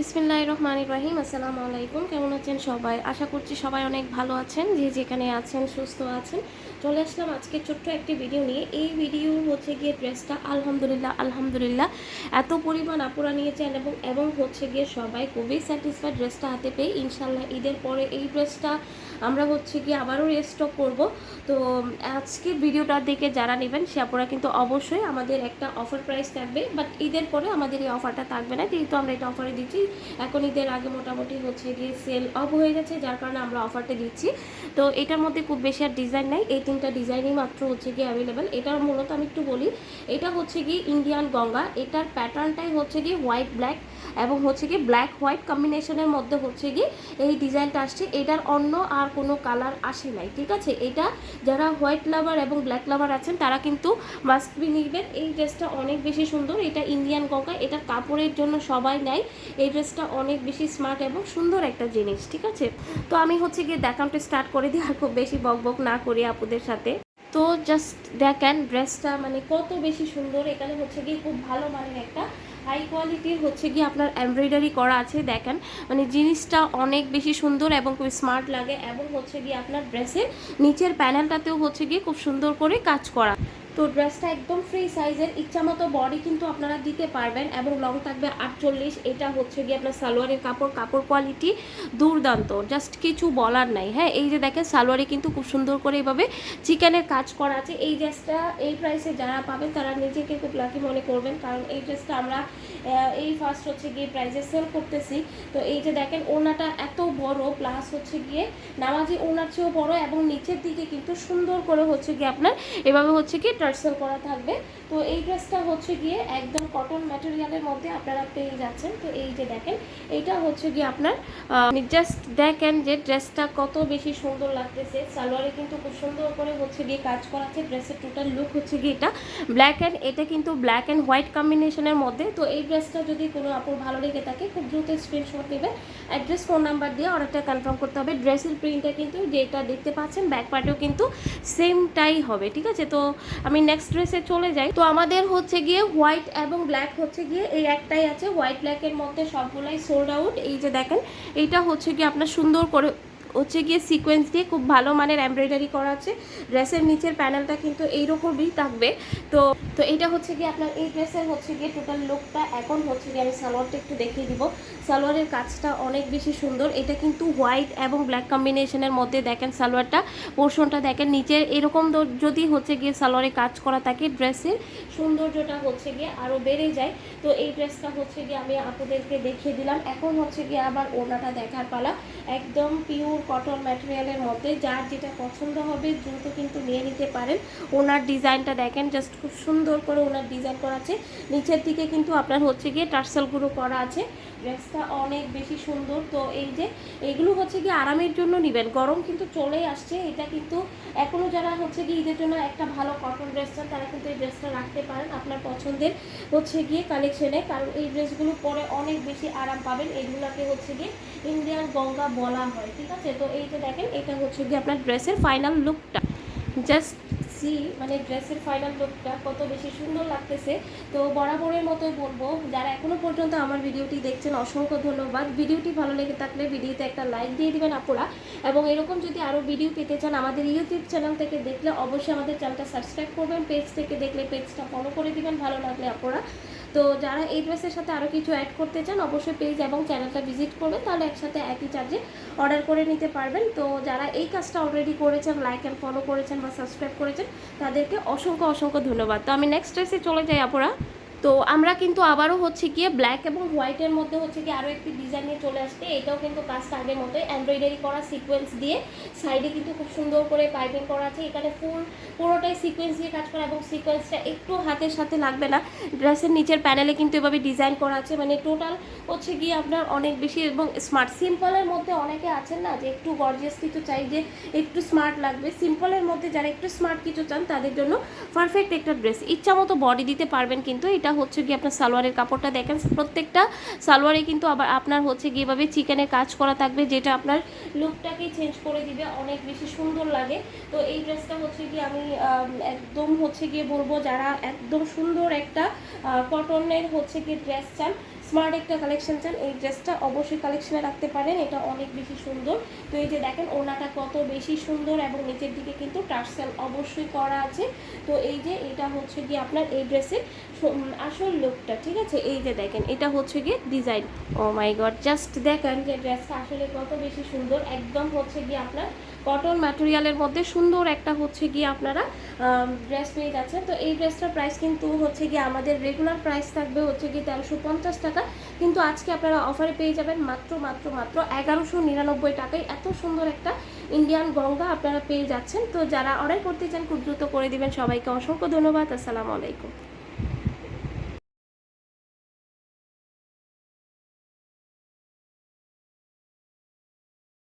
বিসমিল্লাহ রহমান রহিম আসসালামু আলাইকুম কেমন আছেন সবাই? আশা করছি সবাই অনেক ভালো আছেন, যে যেখানে আছেন, সুস্থ আছেন। চলে আসলাম আজকে ছোট্ট একটি ভিডিও নিয়ে। এই ভিডিও হচ্ছে গিয়ে ড্রেসটা আলহামদুলিল্লাহ আলহামদুলিল্লাহ। এত পরিমাণ আপুরা নিয়েছেন এবং এবং হচ্ছে গিয়ে সবাই খুবই স্যাটিসফাইড ড্রেসটা হাতে পেয়ে। ইনশাল্লাহ ঈদের পরে এই ড্রেসটা আমরা হচ্ছে গিয়ে আবারও রেস্টক করব। তো, আজকে ভিডিওটা দেখে যারা নেবেন, সে আপুরা কিন্তু অবশ্যই আমাদের একটা অফার প্রাইস থাকবে। বাট ঈদের পরে আমাদের এই অফারটা থাকবে না। যেহেতু আমরা এটা অফারে দিচ্ছি এখন ঈদের আগে মোটামুটি হচ্ছে গিয়ে সেল অফ হয়ে গেছে, যার কারণে আমরা অফারটা দিচ্ছি। তো এটার মধ্যে খুব বেশি আর ডিজাইন নাই, এই তিনটা ডিজাইনই মাত্র হচ্ছে গিয়ে অ্যাভেলেবেল এটার মূলত আমি একটু বলি, এটা হচ্ছে গিয়ে ইন্ডিয়ান গঙ্গা, এটার প্যাটার্নটাই হচ্ছে গিয়ে হোয়াইট ব্ল্যাক এবং হচ্ছে গিয়ে ব্ল্যাক হোয়াইট কম্বিনেশনের মধ্যে হচ্ছে গিয়ে এই ডিজাইনটা আসছে। এটার অন্য আর কোনো কালার আসে নাই, ঠিক আছে? এটা যারা হোয়াইট লাভার এবং ব্ল্যাক লাভার আছেন, তারা কিন্তু মাস্ট বি নিবেন। এই ড্রেসটা অনেক বেশি সুন্দর। এটা ইন্ডিয়ান গঙ্গা, এটা কাপড়ের জন্য সবাই নেয়। এই ড্রেসটা অনেক বেশি স্মার্ট এবং সুন্দর একটা জিনিস, ঠিক আছে? তো আমি হচ্ছে গিয়ে দেখানটা স্টার্ট করে দিই, আর খুব বেশি বক বক না করি আপুদের সাথে। তো জাস্ট দেখেন ড্রেসটা মানে কত বেশি সুন্দর। এখানে হচ্ছে গিয়ে খুব ভালো মানের একটা হাই কোয়ালিটির হচ্ছে গিয়ে আপনার এমব্রয়ডারি করা আছে, দেখেন। মানে জিনিসটা অনেক বেশি সুন্দর এবং খুব স্মার্ট লাগে এবং হচ্ছে গিয়ে আপনার ড্রেসের নিচের প্যানেলটাতেও হচ্ছে গিয়ে খুব সুন্দর করে কাজ করা। তো ড্রেসটা একদম ফ্রি সাইজের ইচ্ছা মতো বডি কিন্তু আপনারা দিতে পারবেন এবং লং থাকবে আটচল্লিশ। এটা হচ্ছে গিয়ে আপনার সালোয়ারের কাপড় কাপড় কোয়ালিটি দুর্দান্ত। জাস্ট কিছু বলার নাই হ্যাঁ? এই যে দেখেন, সালোয়ারে কিন্তু খুব সুন্দর করে এইভাবে চিকেনের কাজ করা আছে। এই ড্রেসটা এই প্রাইসে যারা পাবেন, তারা নিজেকে খুব লাকি মনে করবেন। কারণ এই ড্রেসটা আমরা এই ফার্স্ট হচ্ছে গিয়ে প্রাইসে সেল করতেছি। তো এই যে দেখেন ওনাটা এত বড় প্লাস হচ্ছে গিয়ে নামাজি ওনার চেয়েও বড় এবং নিচের দিকে কিন্তু সুন্দর করে হচ্ছে গিয়ে আপনার এভাবে হচ্ছে গিয়ে টার্সেল করা থাকবে। তো এই ড্রেসটা হচ্ছে গিয়ে একদম কটন ম্যাটেরিয়ালের মধ্যে আপনারা পেয়ে যাচ্ছেন। তো এই যে দেখেন, এইটা হচ্ছে গিয়ে আপনার জাস্ট দেখেন যে ড্রেসটা কত বেশি সুন্দর লাগতেছে। সালোয়ারে কিন্তু খুব সুন্দর করে হচ্ছে গিয়ে কাজ করা আছে ড্রেসের টোটাল লুক হচ্ছে গিয়ে এটা ব্ল্যাক অ্যান্ড এটা কিন্তু ব্ল্যাক অ্যান্ড হোয়াইট কম্বিনেশনের মধ্যে। তো এই ড্রেসটা যদি কোনো আপুর ভালো লেগে থাকে, খুব দ্রুত স্ক্রিনশট নেবে অ্যাড্রেস ফোন নাম্বার দিয়ে অর্ডারটা কনফার্ম করতে হবে। ড্রেসের প্রিন্টটা কিন্তু যেটা দেখতে পাচ্ছেন ব্যাক পার্টেও কিন্তু সেমটাই হবে, ঠিক আছে? তো আমি নেক্সট ড্রেসে চলে যাই। তো আমাদের হচ্ছে গিয়ে হোয়াইট এবং ব্ল্যাক হচ্ছে গিয়ে এই একটাই আছে। হোয়াইট ব্ল্যাকের মধ্যে সবগুলাই সোল্ড আউট এই যে দেখেন, এইটা হচ্ছে গিয়ে আপনার সুন্দর করে হচ্ছে গিয়ে সিকোয়েন্স দিয়ে খুব ভালো মানের এমব্রয়ডারি করা আছে। ড্রেসের নিচের প্যানেলটা কিন্তু এইরকমই থাকবে। তো তো এটা হচ্ছে গিয়ে আপনার এই ড্রেসের হচ্ছে গিয়ে টোটাল লুকটা এখন হচ্ছে গিয়ে আমি সালোয়ারটা একটু দেখিয়ে দিব। সালোয়ারের কাজটা অনেক বেশি সুন্দর। এটা কিন্তু হোয়াইট এবং ব্ল্যাক কম্বিনেশনের মধ্যে দেখেন সালোয়ারটা। পোর্শনটা দেখেন নিচের এরকম যদি হচ্ছে গিয়ে সালোয়ারে কাজ করা থাকে ড্রেসের সৌন্দর্যটা হচ্ছে গিয়ে আরও বেড়ে যায়। তো এই ড্রেসটা হচ্ছে গিয়ে আমি আপনাদেরকে দেখিয়ে দিলাম। এখন হচ্ছে গিয়ে আবার ওনাটা দেখার পালা। একদম পিওর কটন ম্যাটেরিয়ালের মধ্যে যার যেটা পছন্দ হবে দ্রুত কিন্তু নিয়ে নিতে পারেন। ওনার ডিজাইনটা দেখেন জাস্ট খুব সুন্দর করে ওনার ডিজাইন করা আছে। নিচের দিকে কিন্তু আপনার হচ্ছে গিয়ে টার্সেলগুলো করা আছে। ড্রেসটা অনেক বেশি সুন্দর। তো এই যে এইগুলো হচ্ছে গিয়ে আরামের জন্য নেবেন। গরম কিন্তু চলেই আসছে। এটা কিন্তু এখনও যারা হচ্ছে গিয়ে ঈদের জন্য একটা ভালো কটন ড্রেস চান, তারা কিন্তু এই ড্রেসটা রাখতে পারেন। আপনার পছন্দের হচ্ছে গিয়ে কালেকশনে কারণ এই ড্রেসগুলো পরে অনেক বেশি আরাম পাবেন। এগুলোকে হচ্ছে গিয়ে ইন্ডিয়ান গঙ্গা বলা হয়, ঠিক আছে? তো এই যে দেখেন, এটা হচ্ছে গিয়ে আপনার ড্রেসের ফাইনাল লুকটা জাস্ট সি মানে ড্রেসের ফাইনাল লুকটা কত বেশি সুন্দর লাগতেছে। তো বরাবরের মতোই বলব, যারা এখনও পর্যন্ত আমার ভিডিওটি দেখছেন, অসংখ্য ধন্যবাদ। ভিডিওটি ভালো লেগে থাকলে ভিডিওতে একটা লাইক দিয়ে দিবেন আপুরা। এবং এরকম যদি আরও ভিডিও পেতে চান আমাদের ইউটিউব চ্যানেল থেকে দেখলে অবশ্যই আমাদের চ্যানেলটা সাবস্ক্রাইব করবেন পেজ থেকে দেখলে পেজটা ফলো করে দিবেন, ভালো লাগলে আপুরা। তো যারা এই ড্রেসের সাথে আরও কিছু অ্যাড করতে চান, অবশ্যই পেজ এবং চ্যানেলটা ভিজিট করবেন তাহলে একসাথে একই চার্জে অর্ডার করে নিতে পারবেন। তো যারা এই কাজটা অলরেডি করেছেন লাইক অ্যান্ড ফলো করেছেন বা সাবস্ক্রাইব করেছেন, তাদেরকে অসংখ্য অসংখ্য ধন্যবাদ। তো আমি নেক্সট ড্রেসে চলে যাই, আপুরা। তো আমরা কিন্তু আবারও হচ্ছে গিয়ে ব্ল্যাক এবং হোয়াইটের মধ্যে হচ্ছে গিয়ে আরও একটি ডিজাইন নিয়ে চলে আসছে। এটাও কিন্তু কাজটা আগের মতোই এমব্রয়ডারি করা সিকোয়েন্স দিয়ে। সাইডে কিন্তু খুব সুন্দর করে পাইপিং করা আছে। এখানে ফুল পুরোটাই সিকোয়েন্স দিয়ে কাজ করা এবং সিকোয়েন্সটা একটু হাতের সাথে লাগবে না। ড্রেসের নিচের প্যানেলে কিন্তু এভাবে ডিজাইন করা আছে। মানে টোটাল হচ্ছে গিয়ে আপনার অনেক বেশি এবং স্মার্ট সিম্পলের মধ্যে অনেকে আছেন না যে একটু গর্জিয়াস কিছু চাই, যে একটু স্মার্ট লাগবে। সিম্পলের মধ্যে যারা একটু স্মার্ট কিছু চান, তাদের জন্য পারফেক্ট একটা ড্রেস ইচ্ছা মতো বডি দিতে পারবেন কিন্তু এটা হচ্ছে গিয়ে আপনার সালোয়ারের কাপড়টা দেখেন প্রত্যেকটা সালোয়ারে কিন্তু আবার আপনার হচ্ছে গিয়ে এভাবে চিকেনের কাজ করা থাকবে যেটা আপনার লুকটাকে চেঞ্জ করে দিবে অনেক বেশি সুন্দর লাগে। তো এই ড্রেসটা হচ্ছে গিয়ে আমি আম, একদম হচ্ছে গিয়ে বলব যারা একদম সুন্দর একটা কটনের হচ্ছে কি ড্রেস চান স্মার্ট একটা কালেকশন চান, এই ড্রেসটা অবশ্যই কালেকশনে রাখতে পারেন, এটা অনেক বেশি সুন্দর। তো এই যে দেখেন ওনাটা কত বেশি সুন্দর এবং নিচের দিকে কিন্তু টার্সেল অবশ্যই করা আছে। তো এই যে এটা হচ্ছে গিয়ে আপনার এই ড্রেসের আসল লুকটা ঠিক আছে? এই যে দেখেন, এটা হচ্ছে গিয়ে design oh my god just দেখেন যে ড্রেসটা আসলে কত বেশি সুন্দর, একদম হচ্ছে গিয়ে আপনার কটন ম্যাটেরিয়ালের মধ্যে সুন্দর একটা হচ্ছে গিয়ে আপনারা ড্রেস পেয়ে যাচ্ছেন। তো এই ড্রেসটার প্রাইস কিন্তু হচ্ছে গিয়ে আমাদের রেগুলার প্রাইস থাকবে হচ্ছে গিয়ে তেরোশো পঞ্চাশ টাকা। কিন্তু আজকে আপনারা অফারে পেয়ে যাবেন মাত্র মাত্র মাত্র এগারোশো নিরানব্বই টাকায় এত সুন্দর একটা ইন্ডিয়ান গঙ্গা আপনারা পেয়ে যাচ্ছেন। তো যারা অর্ডার করতে চান খুব দ্রুত করে দিবেন। সবাইকে অসংখ্য ধন্যবাদ। আসসালামু আলাইকুম।